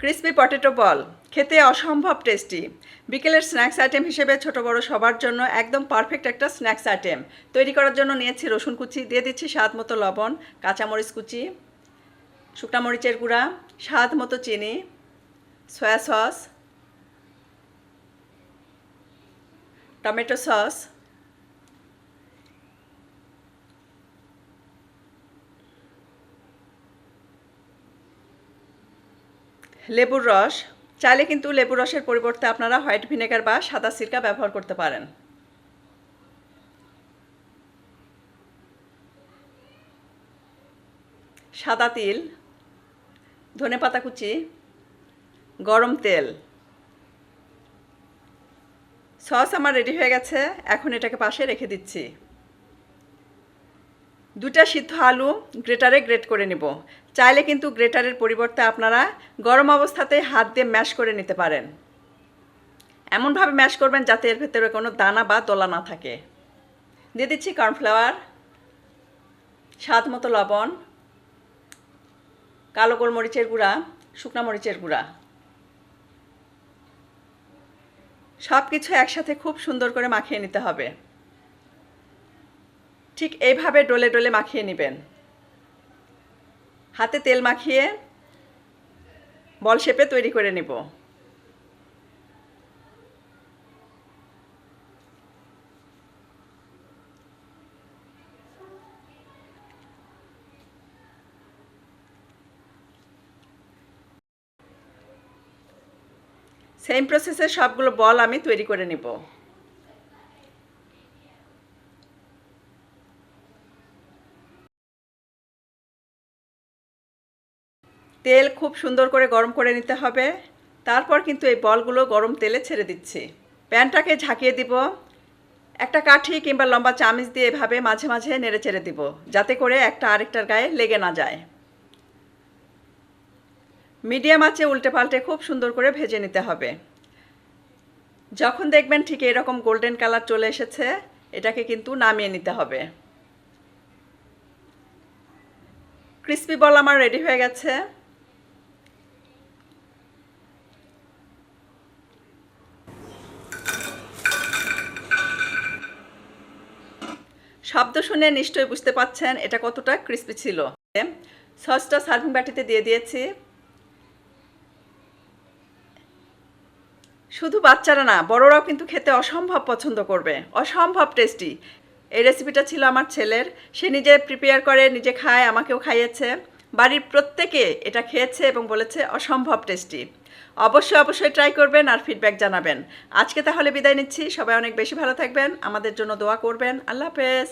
Crispy potato বল। খেতে অসম্ভব tasty. বিকেলের স্ন্যাক্স আইটেম হিসেবে ছোট বড় সবার জন্য একদম পারফেক্ট একটা স্ন্যাক্স আইটেম। তৈরি করার জন্য নিয়েছি রসুন কুচি, দিয়ে দিচ্ছি স্বাদ মতো লবণ, কাঁচামরিচ কুচি, শুকনা মরিচের গুঁড়া, স্বাদ মতো চিনি, সয়া সস, টমেটো সস লেবুর রস। চাইলে কিন্তু লেবুর রসের পরিবর্তে আপনারা হোয়াইট ভিনেগার বা সাদা সিরকা ব্যবহার করতে পারেন। সাদা তিল ধনেপাতা কুচি, গরম তেল। সস আমার রেডি হয়ে গেছে, এখন এটাকে পাশে রেখে দিচ্ছি। দুটা সিদ্ধ আলু গ্রেটারে গ্রেট করে নেব। চাইলে কিন্তু গ্রেটারের পরিবর্তে আপনারা গরম অবস্থাতে হাত দিয়ে ম্যাশ করে নিতে পারেন। এমনভাবে ম্যাশ করবেন যাতে এর ভেতরে কোনো দানা বা দোলা না থাকে। দিয়ে দিচ্ছি কর্নফ্লাওয়ার, স্বাদ মতো লবণ, কালো গোলমরিচের গুঁড়া, শুকনা মরিচের গুঁড়া। সব কিছু একসাথে খুব সুন্দর করে মাখিয়ে নিতে হবে। ঠিক এইভাবে ডলে ডলে মাখিয়ে নেবেন। হাতে তেল মাখিয়ে বল শেপে তৈরি করে নেব। সেম প্রসেসে সবগুলো বল আমি তৈরি করে নেব। তেল খুব সুন্দর করে গরম করে নিতে হবে। তারপর কিন্তু এই বলগুলো গরম তেলে ছেড়ে দিচ্ছি। প্যানটাকে ঝাঁকিয়ে দিব। একটা কাঠি কিংবা লম্বা চামিচ দিয়ে এভাবে মাঝে মাঝে নেড়ে ছেড়ে দিব, যাতে করে একটা আরেকটার গায়ে লেগে না যায়। মিডিয়াম আঁচে উল্টে পাল্টে খুব সুন্দর করে ভেজে নিতে হবে। যখন দেখবেন ঠিক এরকম গোল্ডেন কালার চলে এসেছে, এটাকে কিন্তু নামিয়ে নিতে হবে। ক্রিসপি বল আমার রেডি হয়ে গেছে। শব্দ শুনে নিশ্চয়ই বুঝতে পাচ্ছেন এটা কতটা ক্রিস্পি ছিল। সসটা সার্ভিং বাটিতে দিয়ে দিয়েছি। শুধু বাচ্চারা না, বড়রাও কিন্তু খেতে অসম্ভব পছন্দ করবে। অসম্ভব টেস্টি এই রেসিপিটা ছিল আমার ছেলের। সে নিজে প্রিপেয়ার করে, নিজে খায়, আমাকেও খাইয়েছে। বাড়ির প্রত্যেকে এটা খেয়েছে এবং বলেছে অসম্ভব টেস্টি অবশ্যই অবশ্যই ট্রাই করবেন আর ফিডব্যাক জানাবেন। আজকে তাহলে বিদায় নিচ্ছি। সবাই অনেক বেশি ভালো থাকবেন। আমাদের জন্য দোয়া করবেন। আল্লাহ হাফেজ।